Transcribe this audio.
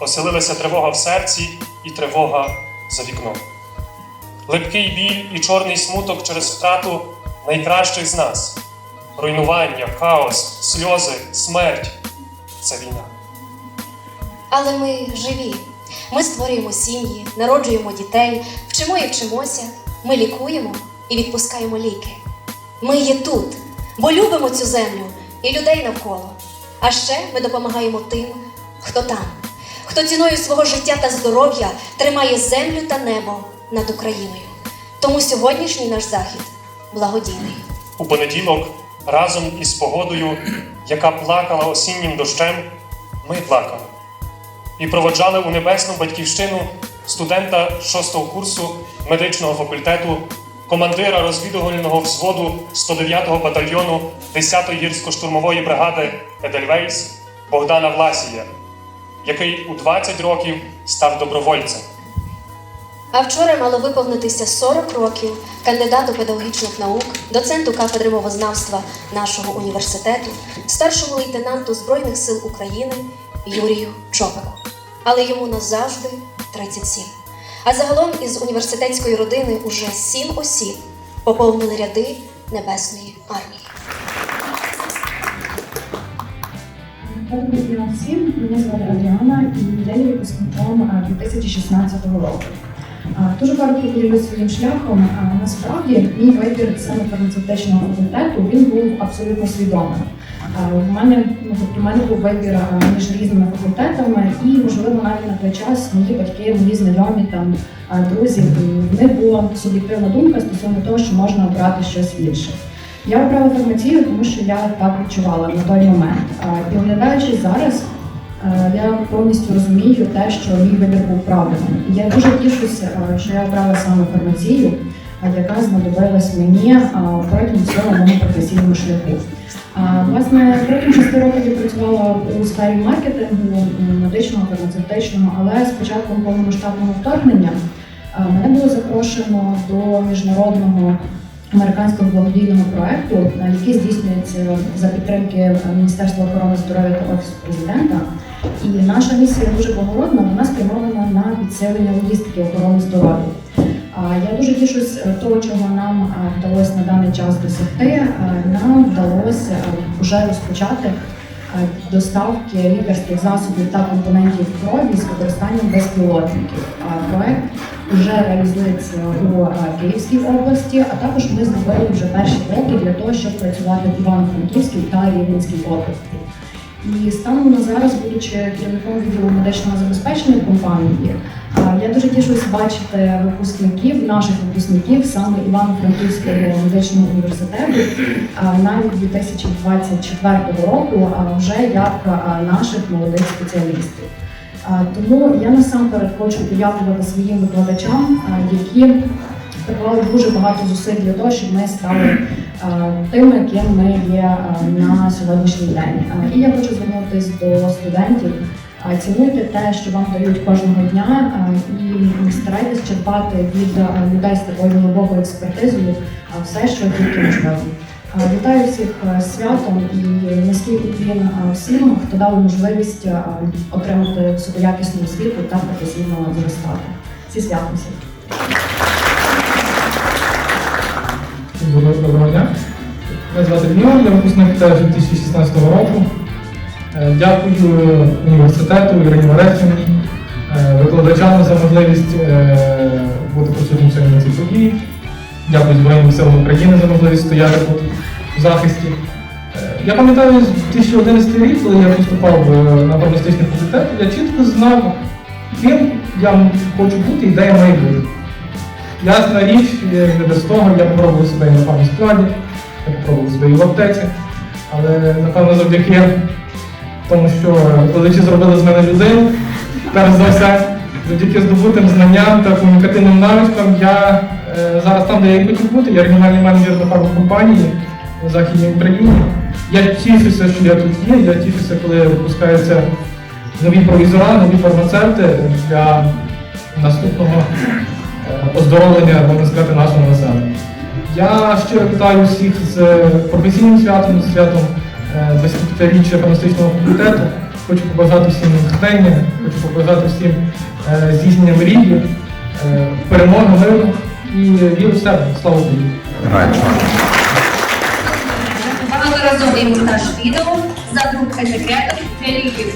оселилася тривога в серці і тривога за вікном. Липкий біль і чорний смуток через втрату найкращих з нас. Руйнування, хаос, сльози, смерть це війна. Але ми живі. Ми створюємо сім'ї, народжуємо дітей, вчимо і вчимося. Ми лікуємо і відпускаємо ліки. Ми є тут, бо любимо цю землю і людей навколо. А ще ми допомагаємо тим, хто там, хто ціною свого життя та здоров'я тримає землю та небо над Україною. Тому сьогоднішній наш захід благодійний. У понеділок разом із погодою, яка плакала осіннім дощем, ми плакали і проводжали у небесну батьківщину студента шостого курсу медичного факультету, командира розвідувального взводу 109-го батальйону 10-ї гірсько-штурмової бригади Едельвейс Богдана Власія, який у 20 років став добровольцем. А вчора мало виповнитися 40 років кандидату педагогічних наук, доценту кафедри мовознавства нашого університету, старшому лейтенанту Збройних сил України Юрію Чопику. Але йому назавжди 37. А загалом із університетської родини уже сім осіб поповнили ряди Небесної армії. Доброго дня всім. Мене звати Адріана і я є випускником 2016 року. Дуже коротко поділюсь своїм шляхом. Насправді мій вибір саме фармацевтичного факультету він був абсолютно свідомим. У мене ну, тобто, у мене був вибір між різними факультетами, і можливо навіть на той час мої батьки, мої знайомі там друзі, в них була суб'єктивна думка стосовно того, що можна обрати щось інше. Я обрала фармацію, тому що я так відчувала на той момент. Оглядаючись зараз, е, я повністю розумію те, що мій вибір був правильним. І я дуже тішуся, е, що я обрала саме фармацію, яка знадобилась мені протягом всього мого професійного шляху. Власне, протягом шести років я працювала у сфері маркетингу, медичного, фармацевтичного, але з початком повномасштабного вторгнення мене було запрошено до міжнародного американського благодійного проекту, е, який здійснюється за підтримки е, Міністерства охорони здоров'я та офісу президента. І наша місія дуже благородна. Вона спрямована на підсилення логістики охорони здоров'я. Я дуже тішусь е, того, чого нам вдалося на даний час досягти. Нам вдалося вже розпочати доставки лікарських засобів та компонентів крові з використанням безпілотників. Проект вже реалізується у е, Київській області, а також ми зробили вже перші кроки для того, щоб працювати в Івано-Франківській та Рівненській області. І станом на зараз, будучи керівником відділу медичного забезпечення компанії, е, я дуже тішусь бачити випускників, наших випускників саме Івано-Франківського медичного університету, е, навіть 2024 року, а вже як е, наших молодих спеціалістів. Тому я насамперед хочу подякувати своїм викладачам, які приклали дуже багато зусиль для того, щоб ми стали тими, ким ми є на сьогоднішній день. І я хочу звернутися до студентів. Цінуйте те, що вам дають кожного дня, і старайтесь черпати від людей з такою глибокою експертизою все, що тільки можливо. Вітаю всіх святом і низький уклін всім, хто дав можливість отримати високоякісну освіту та професійно зростати. Зі святом всіх! Доброго дня. Мене звати Дмитро, я випускник теж 2016 року. Е, Дякую університету Ірині Орехівні, е, викладачам за можливість е, бути присутнім сьогодні на цій події. Дякую Збройним силам України за можливість стояти тут в захисті. Я пам'ятаю з 2011 рік, коли я поступав на фармацевтичний факультет, я чітко знав, ким я хочу бути і де я маю бути. Ясна річ, не без того, я попробував себе і на фармскладі, я попробував себе і в аптеці, але напевно завдяки тому, що викладачі зробили з мене людину, перш за все, завдяки здобутим знанням та комунікативним навичкам, я е, зараз там, де я хотів бути, я регіональний менеджер на фармакомпанії в Західній Україні. Я тішуся, що я тут є, я тішуся, коли випускаються нові провізора, нові фармацевти для наступного е, оздоровлення, можна сказати, нашого населення. Я щиро вітаю всіх з професійним святом, з святом е, 25-річчя фармацевтичного факультету. Хочу побажати всім натхнення, хочу побажати всім е, здійснення мрії, е, перемоги, миру і віри в себе. Слава Україні! Багаторазовий монтаж відео за етикеток для ліків.